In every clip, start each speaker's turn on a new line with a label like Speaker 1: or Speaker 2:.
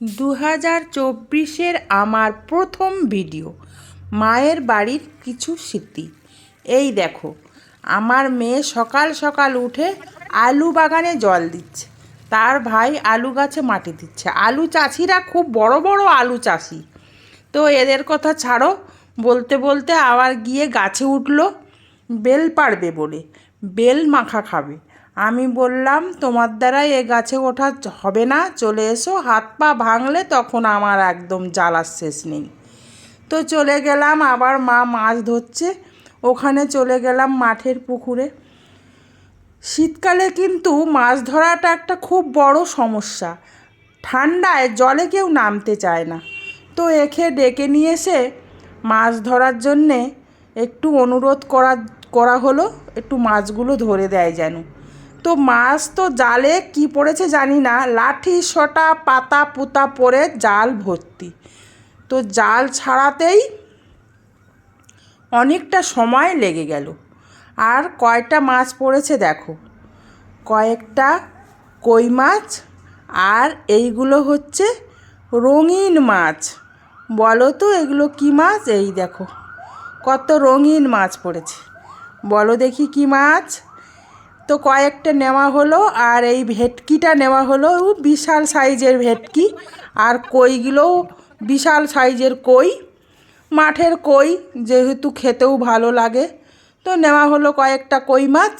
Speaker 1: দু হাজার চব্বিশের আমার প্রথম ভিডিও, মায়ের বাড়ির কিছু স্মৃতি। এই দেখো, আমার মেয়ে সকাল সকাল উঠে আলু বাগানে জল দিচ্ছে। তার ভাই আলু গাছে মাটি দিচ্ছে। আলু চাষিরা খুব বড় বড় আলু চাষি। তো এদের কথা ছাড়ো, বলতে বলতে আবার গিয়ে গাছে উঠল, বেল পাড়বে বলে। বেল মাখা খাবে। আমি বললাম, তোমার দ্বারা এ গাছে ওঠা হবে না। চলে এসো, হাত পা ভাঙলে তখন আমার একদম জ্বালার শেষ নেই। তো চলে গেলাম, আবার মা মাছ ধরছে। ওখানে চলে গেলাম মাঠের পুকুরে। শীতকালে কিন্তু মাছ ধরাটা একটা খুব বড় সমস্যা। ঠান্ডায় জলে কেউ নামতে চায় না। তো একে ডেকে নিয়ে এসে মাছ ধরার জন্যে একটু অনুরোধ করা করা হলো, একটু মাছগুলো ধরে দেয় যেন। তো মাছ তো জালে কি পড়েছে জানি না। লাঠি সটা পাতা, পুতা পরে জাল ভর্তি। তো জাল ছাড়াতেই অনেকটা সময় লেগে গেল। আর কয়টা মাছ পড়েছে দেখো? কয়েকটা কই মাছ আর এইগুলো হচ্ছে রঙিন মাছ। বলো তো এগুলো কী মাছ? এই দেখো, কত রঙিন মাছ পড়েছে। বলো দেখি কী মাছ? তো কয়েকটা নেওয়া হলো আর এই ভেটকিটা নেওয়া হলো। বিশাল সাইজের ভেটকি। আর কইগুলোও বিশাল সাইজের কই। মাঠের কই, যেহেতু খেতেও ভালো লাগে। তো নেওয়া হলো কয়েকটা কই মাছ।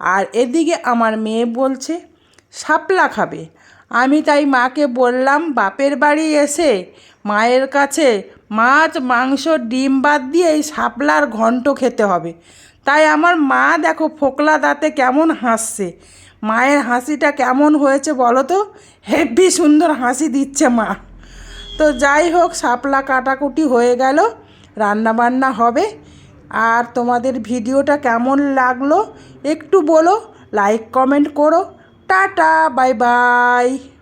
Speaker 1: আর এদিকে আমার মেয়ে বলছে, শাপলা খাবে। আমি তাই মাকে বললাম, বাপের বাড়ি এসে মায়ের কাছে মাছ, মাংস, ডিম বাদ দিয়ে এই শাপলার ঘন্ট খেতে হবে। তাই আমার মা দেখো ফোকলা দাঁতে কেমন হাসছে। মায়ের হাসিটা কেমন হয়েছে বলো তো? হেভি সুন্দর হাসি দিচ্ছে মা। তো যাই হোক, শাপলা কাটাকুটি হয়ে গেল রান্না বান্না হবে। আর তোমাদের ভিডিওটা কেমন লাগল একটু বলো, লাইক, কমেন্ট করো। Tata, bye bye.